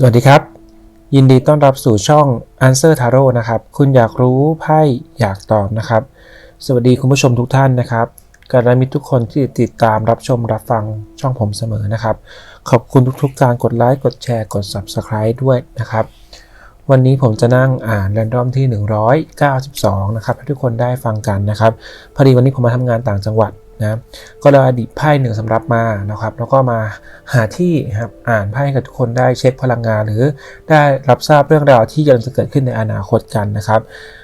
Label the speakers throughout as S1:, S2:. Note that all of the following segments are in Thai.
S1: สวัสดีครับ ยินดีต้อนรับสู่ช่อง Answer Tarot นะครับ คุณอยากรู้ไพ่อยากตอบนะครับ สวัสดีคุณผู้ชมทุกท่านนะครับการมิตรทุกคนที่ติดตามรับชมรับฟังช่องผมเสมอนะครับ ขอบคุณทุกๆการกดไลค์กดแชร์กด Subscribe ด้วยนะครับ วันนี้ผมจะนั่งอ่านแรนดอมที่ 192 นะครับให้ทุกคนได้ฟังกันนะครับพอดีวันนี้ผมมาทำงานต่างจังหวัด นะก็เลยอดีตไพ่หนึ่งสำรับมานะครับ แล้วก็มาหาที่ครับอ่านไพ่ให้กับทุกคนได้เช็คพลังงาน หรือได้รับทราบเรื่องราวที่กำลังจะเกิดขึ้นในอนาคตกันนะครับ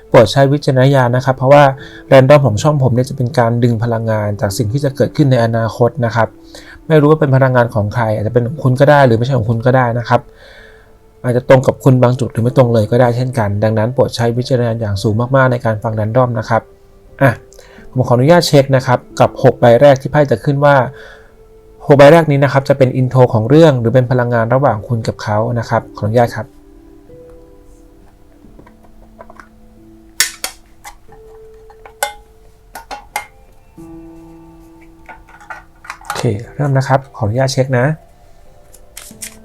S1: โปรดใช้วิจารณญาณนะครับ เพราะว่าแรนดอมของช่องผมเนี่ยจะเป็นการดึงพลังงานจากสิ่งที่จะเกิดขึ้นในอนาคตนะครับ ไม่รู้ว่าเป็นพลังงานของใคร อาจจะเป็นของคุณก็ได้หรือไม่ใช่ของคุณก็ได้นะครับ อาจจะตรงกับคุณบางจุดหรือไม่ตรงเลยก็ได้เช่นกัน ดังนั้นโปรดใช้วิจารณญาณอย่างสูงมากๆในการฟังแรนดอมนะครับอะ ผมขออนุญาตเช็คนะครับกับ 6 ใบแรกที่ไพ่จะขึ้นว่า6ใบแรกนี้นะครับจะเป็นอินโทรของเรื่องหรือเป็นพลังงานระหว่างคุณกับเขานะครับขออนุญาตครับโอเคเริ่มนะครับขออนุญาตเช็คนะ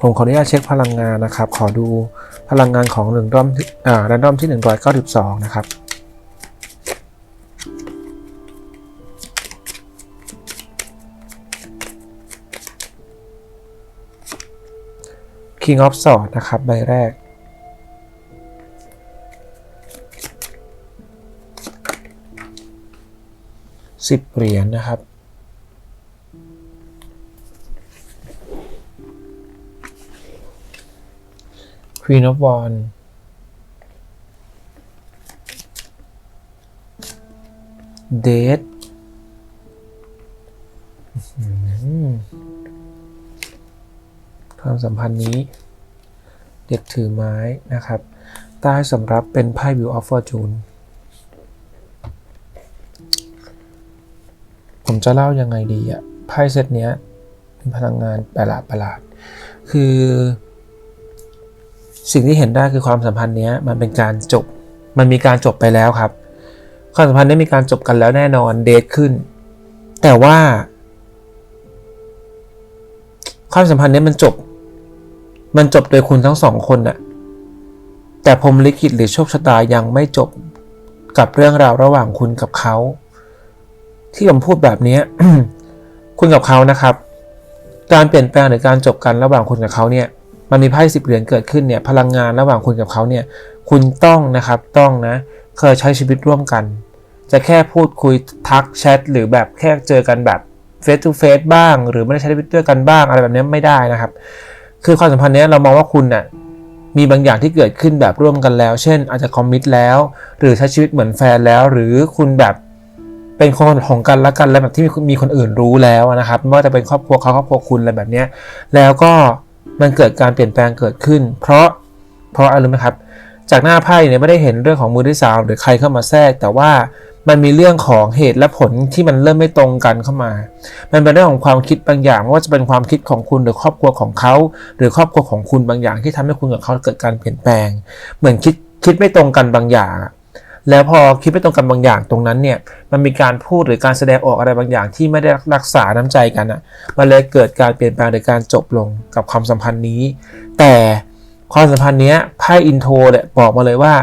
S1: ผมขออนุญาตเช็คพลังงานนะครับ ขอดูพลังงานของหนึ่งรอมที่อ่าแรนดอมที่ 192 นะครับ King of Swords นะครับใบแรก สิบเหรียญนะครับ Queen of Wands เดท ความสัมพันธ์นี้ เด็กถือไม้นะครับ ใต้สำรับเป็นไพ่ View of Fortune ผมจะเล่ายังไงดีอะไพ่เซตเนี้ยเป็นพลังงานประหลาดประหลาด คือ สิ่งที่เห็นได้คือความสัมพันธ์เนี้ยมันเป็นการจบ มันมีการจบไปแล้วครับ ความสัมพันธ์ได้มีการจบกันแล้วแน่นอนเดทขึ้น แต่ว่าความสัมพันธ์เนี้ยมันจบ มันจบโดยคุณทั้งสองคนน่ะ แต่พรหมลิขิตหรือโชคชะตายังไม่จบกับเรื่องราวระหว่างคุณกับเขา ที่ผมพูดแบบนี้ คุณกับเขานะครับ การเปลี่ยนแปลงหรือการจบกันระหว่างคุณกับเขาเนี่ย มันมีไพ่สิบเหรียญเกิดขึ้นเนี่ย พลังงานระหว่างคุณกับเขาเนี่ย คุณต้องนะครับต้องนะ เคยใช้ชีวิตร่วมกัน จะแค่พูดคุยทักแชทหรือแบบแค่เจอกันแบบเฟซทูเฟซบ้าง หรือไม่ได้ใช้ชีวิตด้วยกันบ้าง อะไรแบบนี้ไม่ได้นะครับ คือความสัมพันธ์นี้เรามองว่าคุณน่ะมีบางอย่างที่เกิดขึ้นแบบร่วมกันแล้ว เช่น อาจจะคอมมิตแล้ว หรือใช้ชีวิตเหมือนแฟนแล้ว หรือคุณแบบเป็นคนของกันและกันแล้วแบบที่มีมีคนอื่นรู้แล้วนะครับไม่ว่าจะเป็นครอบครัวเขาครอบครัวคุณอะไรแบบนี้แล้วก็มันเกิดการเปลี่ยนแปลงเกิดขึ้น เพราะเพราะอะไรรู้ไหมครับ จากหน้าไพ่เนี่ยไม่ได้เห็นเรื่องของมือที่สามหรือใครเข้ามาแทรก แต่ว่า มันมีเรื่องของเหตุและผลที่มันเริ่มไม่ตรงกันเข้ามา มันเป็นเรื่องของความคิดบางอย่างไม่ว่าจะเป็นความคิดของคุณหรือครอบครัวของเขา หรือครอบครัวของคุณบางอย่างที่ทำให้คุณกับเขาเกิดการเปลี่ยนแปลง เหมือนคิดคิดไม่ตรงกันบางอย่าง แล้วพอคิดไม่ตรงกันบางอย่างตรงนั้นเนี่ย มันมีการพูดหรือการแสดงออกอะไรบางอย่างที่ไม่ได้รักษาน้ำใจกันอะ มันเลยเกิดการเปลี่ยนแปลงหรือการจบลงกับความสัมพันธ์นี้ แต่ความสัมพันธ์เนี้ยไพ่อินโทรเนี่ยบอกมาเลยว่า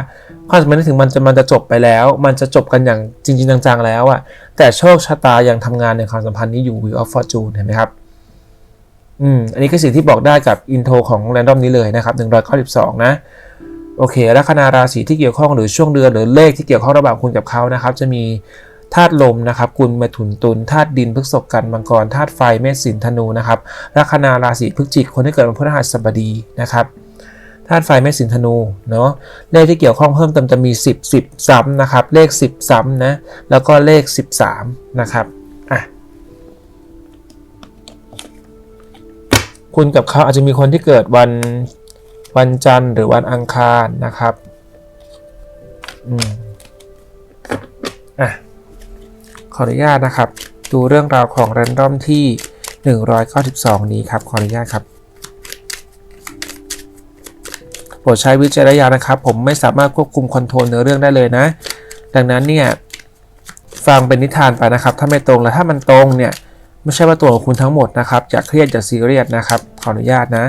S1: ความสัมพันธ์นี้ถึงมันจะมันจะจบไปแล้ว มันจะจบกันอย่างจริง ๆ จังๆแล้วอะแต่โชคชะตายังทำงานในความสัมพันธ์นี้อยู่ Wheel of Fortune เห็นไหมครับอืมอันนี้คือสิ่งที่บอกได้กับอินโทรของแรนดอมนี้เลยนะครับ192นะโอเคละคณะราศีที่เกี่ยวข้องหรือช่วงเดือนหรือเลขที่เกี่ยวข้องระหว่างคุณกับเขานะครับ จะมีธาตุลมนะครับกุลเมถุนตุลธาตุดินพฤษภกันมังกรธาตุไฟเมษสิงห์ธนูนะครับลัคนาราศีพฤศจิกคนที่เกิดวันพฤหัสบดีนะครับ ธาตุไฟเมษสิงห์ธนูเนาะเลขที่เกี่ยวข้องเพิ่มเติมจะมี 10 10 ซ้ำนะครับ เลข 10 ซ้ำนะ แล้วก็เลข 13 นะครับอะคุณกับเขาอาจจะมีคนที่เกิดวันวันจันทร์หรือวันอังคารนะครับอืมอะขออนุญาตนะครับ ดูเรื่องราวของแรนดอมที่ 192 นี้ครับ ขออนุญาตครับ รดใช้วิจารณญาณนะครับ ผมไม่สามารถควบคุมคอนโทรลเนื้อเรื่องได้เลยนะ ดังนั้นเนี่ยฟังเป็นนิทานไปนะครับ ถ้าไม่ตรงแล้วถ้ามันตรงเนี่ยไม่ใช่ว่าตัวของคุณทั้งหมดนะครับอย่าเครียดอย่าซีเรียสนะครับ ขออนุญาตนะ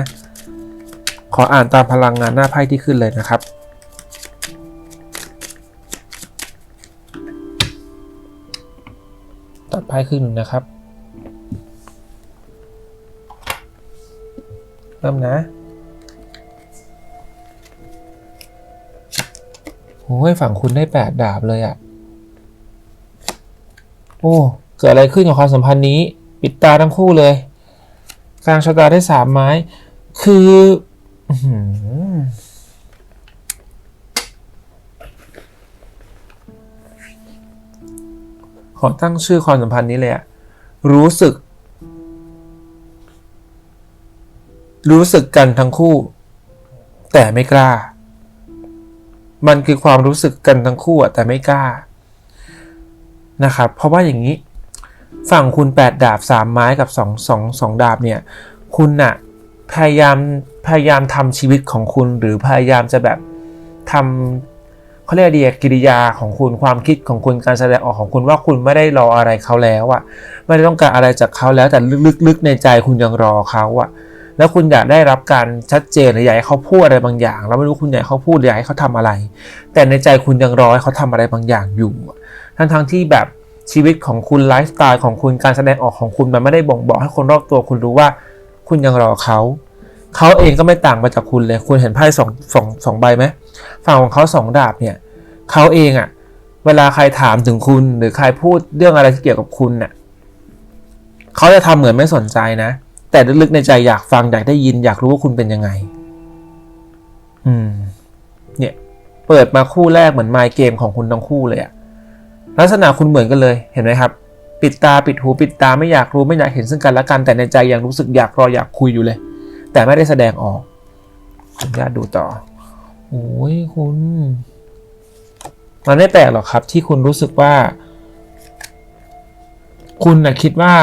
S1: ขออ่านตามพลังงานหน้าไพ่ที่ขึ้นเลยนะครับตัดไพ่ขึ้นหนึ่งนะครับ เริ่มนะ ยฝั่งคุณได้แปดดาบเลยอะ่ะ โอ้ เกิดอะไรขึ้นกับความสัมพันธ์นี้ ปิดตาทั้งคู่เลย กลางชะตาได้สามไม้ คืออื้อหือขอตั้งชื่อความสัมพันธ์นี้เลยอะรู้สึก รู้สึกกันทั้งคู่ แต่ไม่กล้า มันคือความรู้สึกกันทั้งคู่แต่ไม่กล้านะครับ เพราะว่าอย่างนี้ ฝั่งคุณ 8 ดาบ 3 ไม้กับ 2 2 2 ดาบเนี่ย คุณน่ะพยายามพยายามทำชีวิตของคุณ หรือพยายามจะแบบทำเขาเรียกดีอะกิริยาของคุณความคิดของคุณการแสดงออกของคุณว่าคุณไม่ได้รออะไรเขาแล้วอะไม่ได้ต้องการอะไรจากเขาแล้วแต่ลึกๆในใจคุณยังรอเขาอะ แล้วคุณอยากได้รับการชัดเจนหรืออยากให้เขาพูดอะไรบางอย่างแล้วไม่รู้คุณอยากให้เขาพูดหรืออยากให้เขาทำอะไร แต่ในใจคุณยังรอให้เขาทำอะไรบางอย่างอยู่ ทั้งทั้งที่แบบชีวิตของคุณไลฟ์สไตล์ของคุณการแสดงออกของคุณมันไม่ได้บ่งบอกให้คนรอบตัวคุณรู้ว่าคุณยังรอเขา เขาเองก็ไม่ต่างไปจากคุณเลย คุณเห็นไพ่สองสองสองใบไหมฝั่งของเขาสองดาบเนี่ยเขาเองอะเวลาใครถามถึงคุณหรือใครพูดเรื่องอะไรที่เกี่ยวกับคุณเนี่ยเขาจะทำเหมือนไม่สนใจนะ แต่ลึกๆในใจอยากฟังอยากได้ยิน อยากรู้ว่าคุณเป็นยังไง อืม เนี่ย เปิดมาคู่แรกเหมือนไมล์เกมของคุณทั้งคู่เลยอะลักษณะคุณเหมือนกันเลยเห็นไหมครับ ปิดตาปิดหูปิดตาไม่อยากรู้ไม่อยากเห็นซึ่งกันและกันแต่ในใจยังรู้สึกอยากรออยากคุยอยู่เลย แต่ไม่ได้แสดงออกอนุญาตดูต่อโอ้ยคุณมันไม่แปลกหรอกครับ ที่คุณรู้สึกว่า คุณนะคิดว่า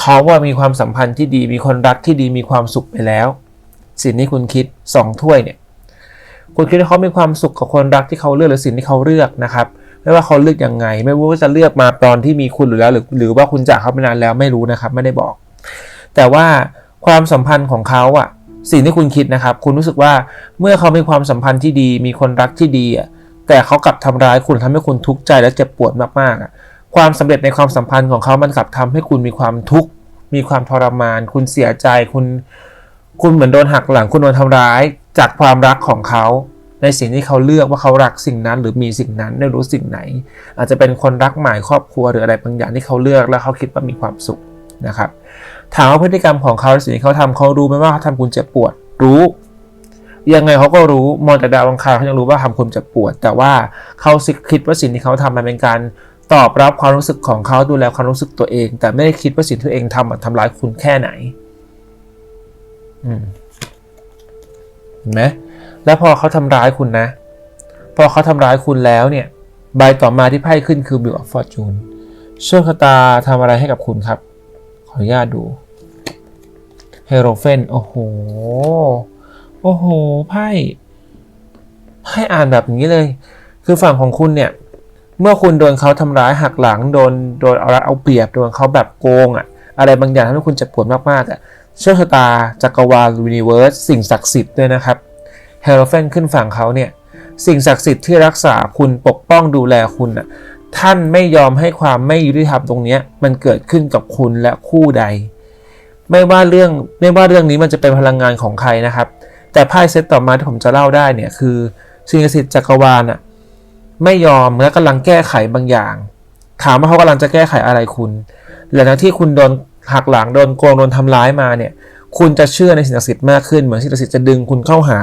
S1: เขาว่ามีความสัมพันธ์ที่ดีมีคนรักที่ดีมีความสุขไปแล้ว สิ่งที่คุณคิดสองถ้วยเนี่ยคุณคิดว่าเขามีความสุขกับคนรักที่เขาเลือกหรือสิ่งที่เขาเลือกนะครับไม่ว่าเขาเลือกยังไง ไม่ว่าจะเลือกมาตอนที่มีคุณหรือแล้วหรือหรือว่าคุณจากเขาไปนานแล้วไม่รู้นะครับ ไม่ได้บอก แต่ว่าความสัมพันธ์ของเขาอะสิ่งที่คุณคิดนะครับ คุณรู้สึกว่าเมื่อเขามีความสัมพันธ์ที่ดี มีคนรักที่ดีอะแต่เขากลับทำร้ายคุณทำให้คุณทุกข์ใจและเจ็บปวดมากๆอะ ความสำเร็จในความสัมพันธ์ของเขามันกลับทำให้คุณมีความทุกข์ มีความทรมาน คุณเสียใจ คุณ คุณเหมือนโดนหักหลัง คุณโดนทำร้ายจากความรักของเขา ในสิ่งที่เขาเลือกว่าเขารักสิ่งนั้น หรือมีสิ่งนั้นไม่รู้สิ่งไหน อาจจะเป็นคนรักหมายครอบครัวหรืออะไรบางอย่างที่เขาเลือกแล้วเขาคิดว่ามีความสุขนะครับ ถามว่าพฤติกรรมของเขาสิ่งที่เขาทำเขารู้ไหมว่าเขาทำคุณเจ็บปวด รู้ ยังไงเขาก็รู้มองจากดาวอังคารเขายังรู้ว่าทำคุณเจ็บปวด แต่ว่าเขาคิดว่าสิ่งที่เขาทำมันเป็นการ ตอบรับความรู้สึกของเขาดูแลความรู้สึกตัวเอง แต่ไม่ได้คิดว่าสิ่งที่ตัวเองทำมันทำร้ายคุณแค่ไหนเห็นไหมแล้วพอเขาทำร้ายคุณนะ พอเขาทำร้ายคุณแล้วเนี่ย ใบต่อมาที่ไพ่ขึ้นคือ Bill of Fortune โชคชะตาทำอะไรให้กับคุณครับ ขออนุญาตดูเฮโรเฟนโอ้โห โอ้โหไพ่ไพ่อ่านแบบนี้เลย คือฝั่งของคุณเนี่ย เมื่อคุณโดนเขาทำร้ายหักหลังโดนโดนเอารัดเอาเปรียบโดนเขาแบบโกงอะอะไรบางอย่างทำให้คุณเจ็บปวดมากๆอะโชคชะตาจักรวาลยูนิเวิร์สสิ่งศักดิ์สิทธิ์ด้วยนะครับเฮโรเฟนขึ้นฝั่งเขาเนี่ยสิ่งศักดิ์สิทธิ์ที่รักษาคุณปกป้องดูแลคุณน่ะท่านไม่ยอมให้ความไม่ยุติธรรมตรงนี้มันเกิดขึ้นกับคุณและคู่ใด ไม่ว่าเรื่องไม่ว่าเรื่องนี้มันจะเป็นพลังงานของใครนะครับ แต่ไพ่เซตต่อมาที่ผมจะเล่าได้เนี่ยคือสิ่งศักดิ์สิทธิ์จักรวาลน่ะ ไม่ยอมและกำลังแก้ไขบางอย่าง ถามว่าเขากำลังจะแก้ไขอะไรคุณหลังจากที่คุณโดนหักหลังโดนโกงโดนทำร้ายมาเนี่ย คุณจะเชื่อในสิ่งศักดิ์สิทธิ์มากขึ้นเหมือนสิ่งศักดิ์สิทธิ์จะดึงคุณเข้าหา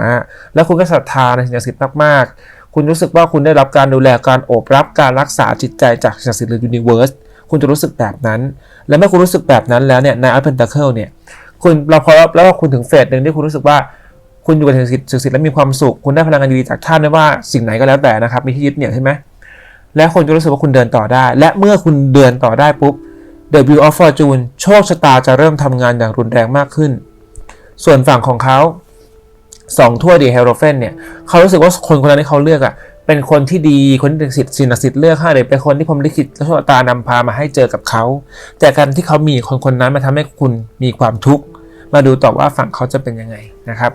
S1: แล้วคุณก็ศรัทธาในสิ่งศักดิ์สิทธิ์มากๆ คุณรู้สึกว่าคุณได้รับการดูแลการโอบรับการรักษาจิตใจจากสิ่งศักดิ์สิทธิ์หรือยูนิเวอร์สคุณจะรู้สึกแบบนั้น และเมื่อคุณรู้สึกแบบนั้นแล้วเนี่ยในอัลเพนตาเคิลเนี่ยคุณเราพอแล้วว่าคุณถึงเฟสหนึ่งที่คุณรู้สึกว่า คุณอยู่กับสิ่งศักดิ์สิทธิ์และมีความสุข คุณได้พลังงานดีจากท่านไม่ว่าสิ่งไหนก็แล้วแต่นะครับ มีที่ยึดเหนี่ยวใช่ไหมและคนจะรู้สึกว่าคุณเดินต่อได้ และเมื่อคุณเดินต่อได้ปุ๊บ The Wheel of Fortune โชคชะตาจะเริ่มทำงานอย่างรุนแรงมากขึ้น ส่วนฝั่งของเขาสองถ้วดีเฮโรเฟนเนี่ยเขารู้สึกว่าคนคนนั้นที่เขาเลือกอะเป็นคนที่ดีคนที่สิทธิ์สินสิทธิ์เลือกให้เลยเป็นคนที่ผมลิขิตและโชคชะตานำพามาให้เจอกับเขา แต่การที่เขามีคนคนนั้นมาทำให้คุณมีความทุกข์มาดูต่อว่าฝั่งเขาจะเป็นยังไงนะครับ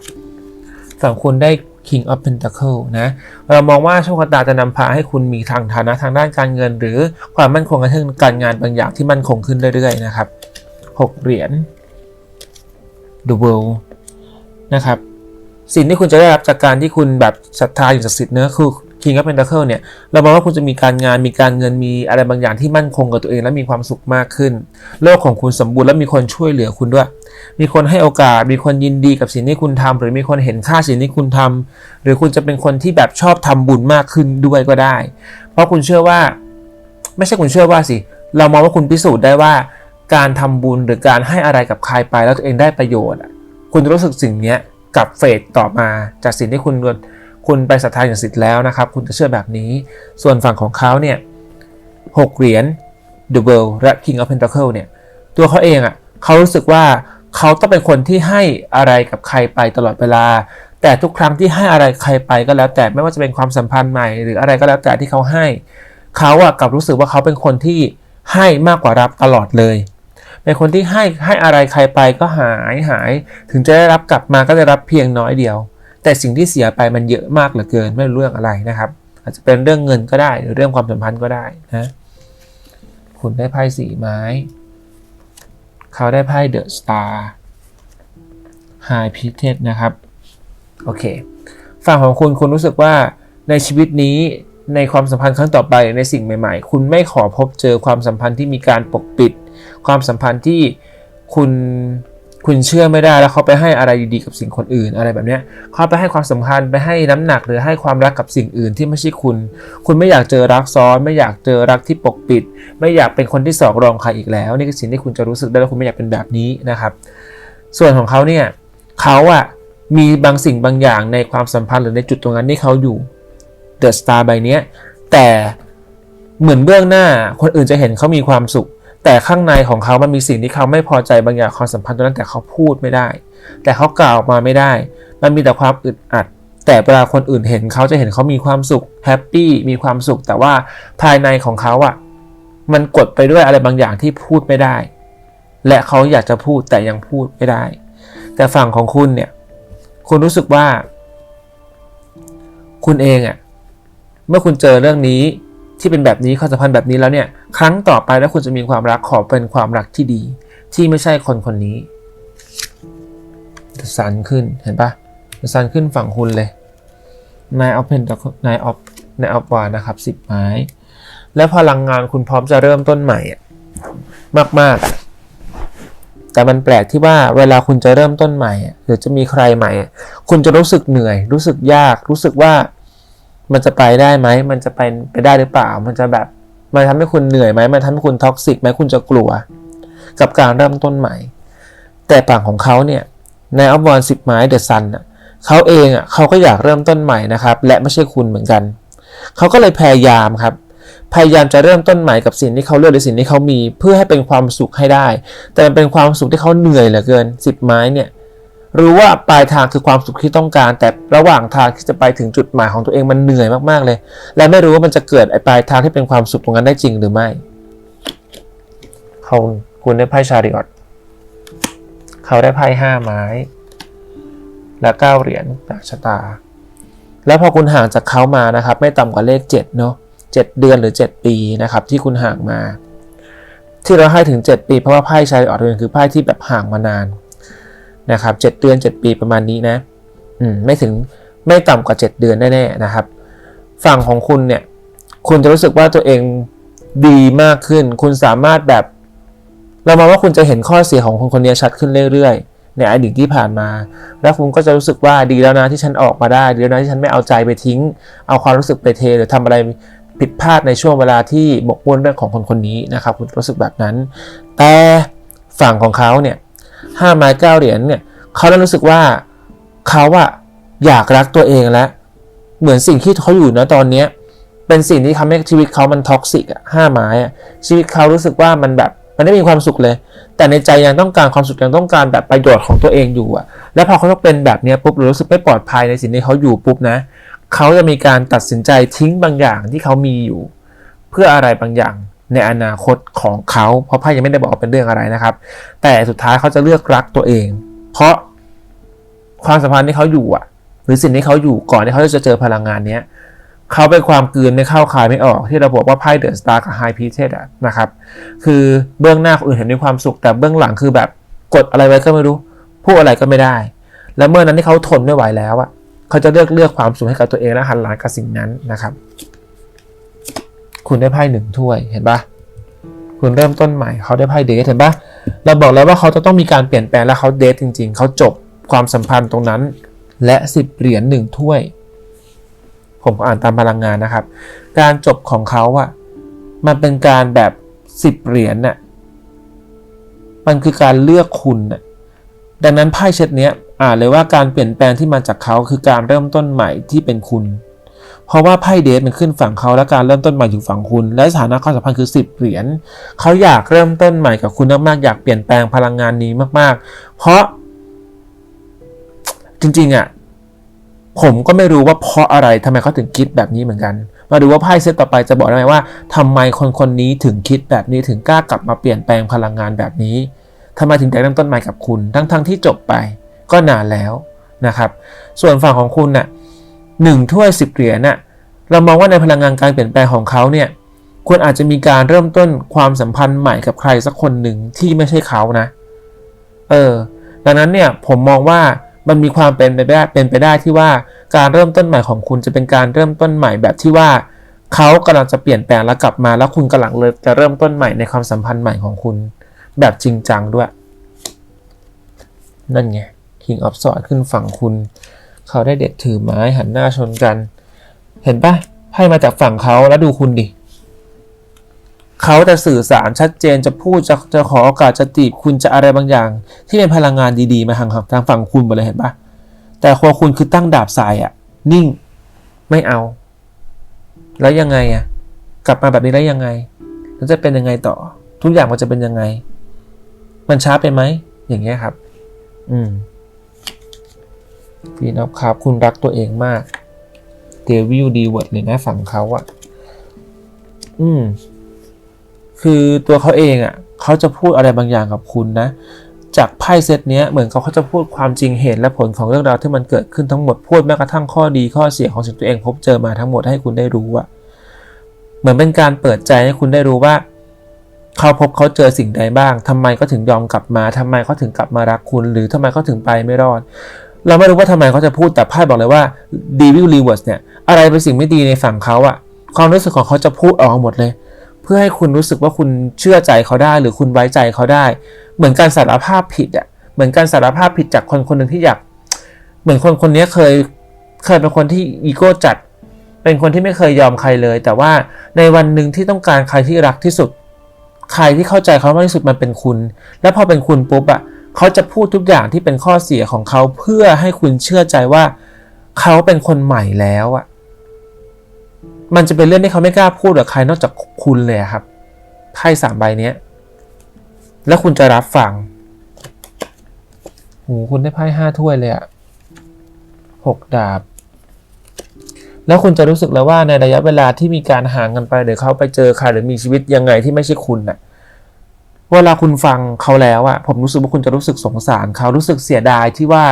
S1: สั่งคุณได้ King of Pentacle นะเรามองว่าโชคชะตาจะนำพาให้คุณมีทางฐานะทางด้านการเงิน หรือความมั่นคงในทางการงานบางอย่างที่มั่นคงขึ้นเรื่อยๆนะครับหกเหรียญ The World นะครับสิ่งที่คุณจะได้รับจากการที่คุณแบบศรัทธาอย่างศักดิ์สิทธิ์เนอคือ King of Pentacle เนี่ยเรามองว่าคุณจะมีการงานมีการเงินมีอะไรบางอย่างที่มั่นคงกับตัวเองและมีความสุขมากขึ้น โลกของคุณสมบูรณ์และมีคนช่วยเหลือคุณด้วย มีคนให้โอกาส มีคนยินดีกับสิ่งที่คุณทำหรือมีคนเห็นค่าสิ่งที่คุณทำหรือคุณจะเป็นคนที่แบบชอบทำบุญมากขึ้นด้วยก็ได้ เพราะคุณเชื่อว่า ไม่ใช่คุณเชื่อว่าสิเรามองว่าคุณพิสูจน์ได้ว่า การทำบุญหรือการให้อะไรกับใครไปแล้วตัวเองได้ประโยชน์อะคุณจะรู้สึกสิ่งนี้กับเฟสต่อมาจากสิ่งที่คุณ คุณไปศรัทธาอย่างสิทธิ์แล้วนะครับ คุณจะเชื่อแบบนี้ ส่วนฝั่งของเขาเนี่ยหกเหรียญ The World และ King of Pentacle เนี่ย ตัวเขาเองอะ่ะเขารู้สึกว่าเขาต้องเป็นคนที่ให้อะไรกับใครไปตลอดเวลา แต่ทุกครั้งที่ให้อะไรใครไปก็แล้ว แต่ไม่ว่าจะเป็นความสัมพันธ์ใหม่ หรืออะไรก็แล้วแต่ที่เขาให้ เขาอะกลับรู้สึกว่าเขาเป็นคนที่ให้มากกว่ารับตลอดเลย เป็นคนที่ให้ให้อะไรใครไปก็หายหาย ถึงจะได้รับกลับมาก็จะรับเพียงน้อยเดียว แต่สิ่งที่เสียไปมันเยอะมากเหลือเกินไม่รู้เรื่องอะไรนะครับ อาจจะเป็นเรื่องเงินก็ได้ หรือเรื่องความสัมพันธ์ก็ได้นะคุณได้ไพ่สีไม้ เขาได้ไพ่เดอะสตาร์ไฮพิเทสนะครับ โอเค ฝั่งของคุณคุณรู้สึกว่าในชีวิตนี้ในความสัมพันธ์ครั้งต่อไปในสิ่งใหม่ ๆ คุณไม่ขอพบเจอความสัมพันธ์ที่มีการปกปิด ความสัมพันธ์ที่คุณ คุณเชื่อไม่ได้แล้วเขาไปให้อะไรดีๆกับสิ่งคนอื่นอะไรแบบเนี้ยเขาไปให้ความสำคัญไปให้น้ำหนักหรือให้ความรักกับสิ่งอื่นที่ไม่ใช่คุณ คุณไม่อยากเจอรักซ้อน ไม่อยากเจอรักที่ปกปิด ไม่อยากเป็นคนที่สองรองใครอีกแล้ว นี่คือสิ่งที่คุณจะรู้สึกได้แล้วคุณไม่อยากเป็นแบบนี้นะครับ ส่วนของเขาเนี่ยเขาอะมีบางสิ่งบางอย่างในความสัมพันธ์หรือในจุดตรงนั้นที่เขาอยู่เดอะสตาร์ใบเนี้ยแต่เหมือนเบื้องหน้าคนอื่นจะเห็นเขามีความสุข แต่ข้างในของเขามันมีสิ่งที่เขาไม่พอใจบางอย่างความสัมพันธ์ตรงนั้นแต่เขาพูดไม่ได้ แต่เขากล่าวมาไม่ได้ มันมีแต่ความอึดอัด แต่เวลาคนอื่นเห็นเขาจะเห็นเขามีความสุขแฮปปี้มีความสุข แต่ว่าภายในของเขาอะมันกดไปด้วยอะไรบางอย่างที่พูดไม่ได้ และเขาอยากจะพูดแต่ยังพูดไม่ได้ แต่ฝั่งของคุณเนี่ยคุณรู้สึกว่า คุณเองอะเมื่อคุณเจอเรื่องนี้ ที่เป็นแบบนี้ความสัมพันธ์แบบนี้แล้วเนี่ย ครั้งต่อไปแล้วคุณจะมีความรักขอเป็นความรักที่ดี ที่ไม่ใช่คนคนนี้สันขึ้นเห็นปะสันขึ้นฝั่งคุณเลยนายเอาเพนนายออฟนายออฟวานะครับสิบไม้ และพลังงานคุณพร้อมจะเริ่มต้นใหม่อะมากๆแต่มันแปลกที่ว่าเวลาคุณจะเริ่มต้นใหม่หรือจะมีใครใหม่ คุณจะรู้สึกเหนื่อย รู้สึกยาก รู้สึกว่า มันจะไปได้ไหม มันจะไปไปได้หรือเปล่า มันจะแบบมันทำให้คุณเหนื่อยไหม มันทำให้คุณท็อกซิกไหมคุณจะกลัว กับการเริ่มต้นใหม่ แต่ฝั่งของเขาเนี่ยในอัพวอนสิบไม้เดอะซันเขาเองอะเขาก็อยากเริ่มต้นใหม่นะครับ และไม่ใช่คุณเหมือนกัน เขาก็เลยพยายามครับ พยายามจะเริ่มต้นใหม่กับสิ่งที่เขาเลือกหรือสิ่งที่เขามี เพื่อให้เป็นความสุขให้ได้ แต่มันเป็นความสุขที่เขาเหนื่อยเหลือเกินสิบไม้เนี่ย รู้ว่าปลายทางคือความสุขที่ต้องการ แต่ระหว่างทางที่จะไปถึงจุดหมายของตัวเองมันเหนื่อยมากๆเลย และไม่รู้ว่ามันจะเกิดไอ้ปลายทางที่เป็นความสุขตรงนั้นได้จริงหรือไม่เขาคุณได้ไพ่ชาริออตเขาได้ไพ่ห้าไม้ และเก้าเหรียญจากชะตา แล้วพอคุณห่างจากเขามานะครับ ไม่ต่ำกว่าเลขเจ็ดเนาะเจ็ดเดือนหรือเจ็ดปีนะครับ ที่คุณห่างมา ที่เราให้ถึงเจ็ดปีเพราะว่าไพ่ชาริออตเป็นคือไพ่ที่แบบห่างมานาน นะครับเจ็ดเดือนเจ็ดปีประมาณนี้นะอืมไม่ถึงไม่ต่ำกว่าเจ็ดเดือนแน่ๆนะครับ ฝั่งของคุณเนี่ย คุณจะรู้สึกว่าตัวเองดีมากขึ้น คุณสามารถแบบ เรามาว่าคุณจะเห็นข้อเสียของคนคนนี้ชัดขึ้นเรื่อยๆในอดีตที่ผ่านมา แล้วคุณก็จะรู้สึกว่าดีแล้วนะที่ฉันออกมาได้ ดีแล้วนะที่ฉันไม่เอาใจไปทิ้ง เอาความรู้สึกไปเท หรือทำอะไรผิดพลาดในช่วงเวลาที่บกพร่องเรื่องของคนคนนี้นะครับ คุณรู้สึกแบบนั้น แต่ฝั่งของเขาเนี่ย ห้าไม้เก้าเหรียญเนี่ยเขาเริ่มรู้สึกว่าเขาอะอยากรักตัวเองแล้ว เหมือนสิ่งที่เขาอยู่นะตอนเนี้ยเป็นสิ่งที่ทำให้ชีวิตเขามันท็อกซิกอะห้าไม้อะชีวิตเขารู้สึกว่ามันแบบมันไม่มีความสุขเลย แต่ในใจยังต้องการความสุขยังต้องการแบบประโยชน์ของตัวเองอยู่อะแล้วพอเขาต้องเป็นแบบเนี้ยปุ๊บหรือรู้สึกไม่ปลอดภัยในสิ่งที่เขาอยู่ปุ๊บนะเขาจะมีการตัดสินใจทิ้งบางอย่างที่เขามีอยู่ เพื่ออะไรบางอย่าง ในอนาคตของเขาเพราะไพ่ยังไม่ได้บอกเป็นเรื่องอะไรนะครับ แต่สุดท้ายเขาจะเลือกรักตัวเอง เพราะความสัมพันธ์ที่เขาอยู่อะ หรือสิ่งที่เขาอยู่ก่อนที่เขาจะเจอพลังงานเนี้ยเขาเป็นความกลืนไม่เข้าคายไม่ออกที่เราบอกว่าไพ่เดอะสตาร์กับไฮพีเทสอะนะครับคือเบื้องหน้าคนอื่นเห็นมีความสุข แต่เบื้องหลังคือแบบกดอะไรไว้ก็ไม่รู้พูดอะไรก็ไม่ได้ แล้วเมื่อนั้นที่เขาทนไม่ไหวแล้วอะเขาจะเลือกเลือกความสุขให้กับตัวเองและหันหลังกับสิ่งนั้นนะครับ คุณได้ไพ่หนึ่งถ้วยเห็นปะคุณเริ่มต้นใหม่เขาได้ไพ่เดทเห็นปะเราบอกแล้วว่าเขาจะต้องมีการเปลี่ยนแปลงและเขาเดทจริง ๆ เขาจบความสัมพันธ์ตรงนั้น และสิบเหรียญหนึ่งถ้วย ผมอ่านตามพลังงานนะครับ การจบของเขาอะมันเป็นการแบบสิบเหรียญน่ะมันคือการเลือกคุณน่ะดังนั้นไพ่เช็ดเนี้ยอ่านเลยว่าการเปลี่ยนแปลงที่มาจากเขาคือการเริ่มต้นใหม่ที่เป็นคุณ เพราะว่าไพ่เดทมันขึ้นฝั่งเขาและการเริ่มต้นใหม่อยู่ฝั่งคุณ และสถานะความสัมพันธ์คือ 10 เหรียญเขาอยากเริ่มต้นใหม่กับคุณมากๆอยากเปลี่ยนแปลงพลังงานนี้มาก ๆ เพราะ จริง ๆอะ่ะผมก็ไม่รู้ว่าเพราะอะไรทำไมเขาถึงคิดแบบนี้เหมือนกัน มาดูว่าไพ่เซตต่อไปจะบอกได้ไหมว่า ทำไมคนคนนี้ถึงคิดแบบนี้ถึงกล้ากลับมาเปลี่ยนแปลงพลังงานแบบนี้ทำไมถึงอยากเริ่มต้นใหม่กับคุณ ทั้งๆทที่จบไปก็นานแล้วนะครับ ส่วนฝั่งของคุณนะ่ะ 1ถ้วย10เหรียญน่ะเรามองว่าในพลังงานการเปลี่ยนแปลงของเขาเนี่ยควรอาจจะมีการเริ่มต้นความสัมพันธ์ใหม่กับใครสักคนหนึ่งที่ไม่ใช่เขานะ เออ ดังนั้นเนี่ยผมมองว่ามันมีความเป็นไปได้เป็นไปได้ที่ว่าการเริ่มต้นใหม่ของคุณจะเป็นการเริ่มต้นใหม่แบบที่ว่าเขากำลังจะเปลี่ยนแปลงแล้วกลับมาแล้วคุณกำลังเลยจะเริ่มต้นใหม่ในความสัมพันธ์ใหม่ของคุณ แบบจริงจังด้วย นั่นไง King of Swords ขึ้นฝั่งคุณ เขาได้เด็ดถือไม้หันหน้าชนกัน เห็นปะไพ่มาจากฝั่งเขาแล้วดูคุณดิเขาจะสื่อสารชัดเจนจะพูดจะจะขอโอกาสจะตีบคุณจะอะไรบางอย่าง ที่เป็นพลังงานดีๆ มาทางทางฝั่งคุณหมดเลยเห็นปะแต่ครัวคุณคือตั้งดาบทรายอะนิ่งไม่เอา แล้วยังไงอะกลับมาแบบนี้แล้วยังไงแล้วจะเป็นยังไงต่อ ทุกอย่างมันจะเป็นยังไง มันช้าไปไหมอย่างเงี้ยครับ อืม พี่นอบครับคุณรักตัวเองมากเดวิลดีเวิร์ดเลยนะฝั่งเขาอะอืม คือตัวเขาเองอะ่ะเขาจะพูดอะไรบางอย่างกับคุณนะ จากไพ่เซตเนี้ยเหมือนเขาเขาจะพูดความจริงเหตุและผลของเรื่องราวที่มันเกิดขึ้นทั้งหมดพูดแม้กระทั่งข้อดีข้อเสียของสิ่งตัวเองพบเจอมาทั้งหมดให้คุณได้รู้อะเหมือนเป็นการเปิดใจให้คุณได้รู้ว่าเขาพบเขาเจอสิ่งใดบ้างทำไมเขาถึงยอมกลับมาทำไมเขาถึงกลับมารักคุณ หรือทำไมเขาถึงไปไม่รอด เราไม่รู้ว่าทำไมเขาจะพูดแต่ไพ่บอกเลยว่าดีวิลรีเวิร์สเนี่ย อะไรเป็นสิ่งไม่ดีในฝั่งเขาอะความรู้สึกของเขาจะพูดออกหมดเลย เพื่อให้คุณรู้สึกว่าคุณเชื่อใจเขาได้ หรือคุณไว้ใจเขาได้ เหมือนการสารภาพผิดอะเหมือนการสารภาพผิดจากคนคนหนึ่งที่อยาก เหมือนคนคนนี้เคยเคยเป็นคนที่อีโก้จัด เป็นคนที่ไม่เคยยอมใครเลย แต่ว่าในวันหนึ่งที่ต้องการใครที่รักที่สุด ใครที่เข้าใจเขามากที่สุดมันเป็นคุณ และพอเป็นคุณปุ๊บอะ เขาจะพูดทุกอย่างที่เป็นข้อเสียของเขาเพื่อให้คุณเชื่อใจว่า เขาเป็นคนใหม่แล้วอะมันจะเป็นเรื่องที่เขาไม่กล้าพูดกับใครนอกจากคุณเลยครับไพ่สามใบเนี้ยแล้วคุณจะรับฟังโหคุณได้ไพ่ห้าถ้วยเลยอะหกดาบ แล้วคุณจะรู้สึกแล้วว่าในระยะเวลาที่มีการห่างกันไปหรือเขาไปเจอใครหรือมีชีวิตยังไงที่ไม่ใช่คุณน่ะ เวลาคุณฟังเขาแล้วอะผมรู้สึกว่าคุณจะรู้สึกสงสารเขารู้สึกเสียดายที่ว่า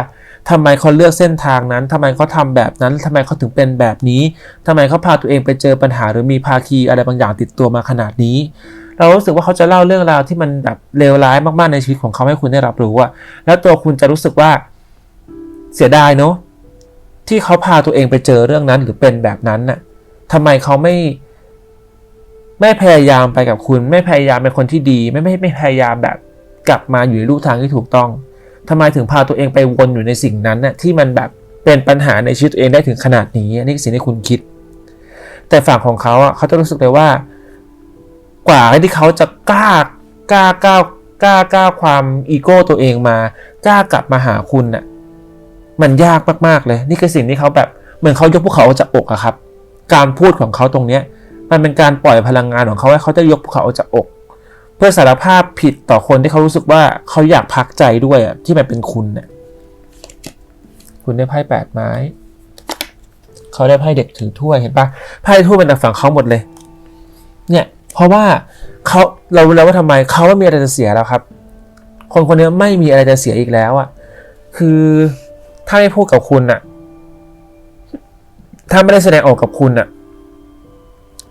S1: ทำไมเขาเลือกเส้นทางนั้นทำไมเขาทำแบบนั้นทำไมเขาถึงเป็นแบบนี้ทำไมเขาพาตัวเองไปเจอปัญหาหรือมีภาคีอะไรบางอย่างติดตัวมาขนาดนี้ เรารู้สึกว่าเขาจะเล่าเรื่องราวที่มันแบบเลวร้ายมากๆในชีวิตของเขาให้คุณได้รับรู้อะแล้วตัวคุณจะรู้สึกว่าเสียดายเนาะที่เขาพาตัวเองไปเจอเรื่องนั้นหรือเป็นแบบนั้นน่ะทำไมเขาไม่ ไม่พยายามไปกับคุณ ไม่พยายามเป็นคนที่ดีไม่ไม่ไม่พยายามแบบกลับมาอยู่ในรูทางที่ถูกต้องทำไมถึงพาตัวเองไปวนอยู่ในสิ่งนั้นน่ะที่มันแบบเป็นปัญหาในชีวิตตัวเองได้ถึงขนาดนี้นี่คือสิ่งที่คุณคิด แต่ฝั่งของเขาอะเขาจะรู้สึกเลยว่า กว่าที่เขาจะกล้ากล้าก้าวกล้าก้าวความอีโก้ตัวเองมากล้ากลับมาหาคุณน่ะมันยากมากๆเลย นี่คือสิ่งที่เขาแบบเหมือนเขายกภูเขาออกจากอกอะครับ การพูดของเขาตรงเนี้ย มันเป็นการปล่อยพลังงานของเขาให้เขาจะยกภูเขาออกจากอก เพื่อสารภาพผิดต่อคนที่เขารู้สึกว่าเขาอยากพักใจด้วยอะที่มันเป็นคุณเนี่ยคุณได้ไพ่แปดไม้เขาได้ไพ่เด็กถือถ้วยเห็นปะไพ่ถ้วยเป็นจากฝั่งเขาหมดเลย เนี่ยเพราะว่าเขาเรารู้แล้วว่าทำไมเขาไม่มีอะไรจะเสียแล้วครับ คนคนนี้ไม่มีอะไรจะเสียอีกแล้วอะคือถ้าไม่พูดกับคุณอะถ้าไม่ได้แสดงออกกับคุณอะ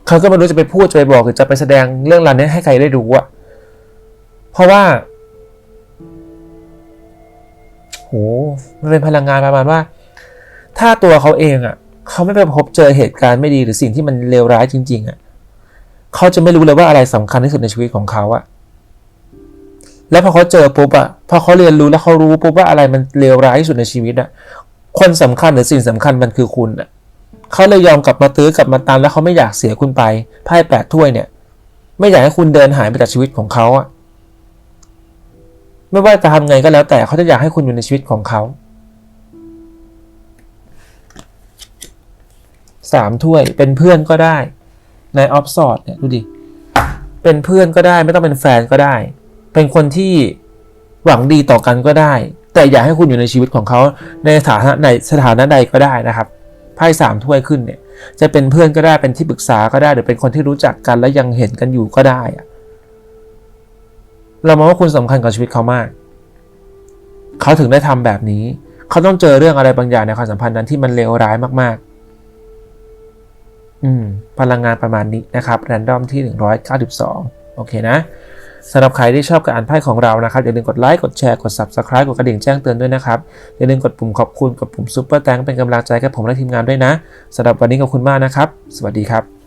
S1: เขาก็ไม่รู้จะไปพูดจะไปบอกหรือจะไปแสดงเรื่องราวนี้ให้ใครได้รู้อะเพราะว่าโหมันเป็นพลังงานประมาณว่า ถ้าตัวเขาเองอะเขาไม่ไปพบเจอเหตุการณ์ไม่ดีหรือสิ่งที่มันเลวร้ายจริง ๆอะเขาจะไม่รู้เลยว่าอะไรสำคัญที่สุดในชีวิตของเขาอะแล้วพอเขาเจอปุ๊บอะพอเขาเรียนรู้แล้วเขารู้ปุ๊บว่าอะไรมันเลวร้ายที่สุดในชีวิตอะคนสำคัญหรือสิ่งสำคัญมันคือคุณอะ เขาเลยยอมกลับมาตื้อกลับมาตามแล้วเขาไม่อยากเสียคุณไปไพ่แปดถ้วยเนี่ย ไม่อยากให้คุณเดินหายไปจากชีวิตของเขาอะไม่ว่าจะทำไงก็แล้วแต่เขาจะอยากให้คุณอยู่ในชีวิตของเขาสามถ้วยเป็นเพื่อนก็ได้ในออฟสอดเนี่ยดูดิเป็นเพื่อนก็ได้ไม่ต้องเป็นแฟนก็ได้ เป็นคนที่หวังดีต่อกันก็ได้ แต่อยากให้คุณอยู่ในชีวิตของเขาในสถานะในสถานะใดก็ได้นะครับ ไพ่สามถ้วยขึ้นเนี่ย จะเป็นเพื่อนก็ได้เป็นที่ปรึกษาก็ได้หรือเป็นคนที่รู้จักกันและยังเห็นกันอยู่ก็ได้อะเรามองว่าคุณสำคัญกับชีวิตเขามาก เขาถึงได้ทำแบบนี้ เขาต้องเจอเรื่องอะไรบางอย่างในความสัมพันธ์นั้นที่มันเลวร้ายมากๆ อืม พลังงานประมาณนี้นะครับแรนดอมที่ 192 โอเคนะ สำหรับใครที่ชอบการอ่านไพ่ของเรานะครับอย่าลืมกดไลค์กดแชร์กด Subscribe กดกระดิ่งแจ้งเตือนด้วยนะครับอย่าลืมกดปุ่มขอบคุณกดปุ่มซุปเปอร์แตงเป็นกำลังใจกับผมและทีมงานด้วยนะสำหรับวันนี้ขอบคุณมากนะครับ สวัสดีครับ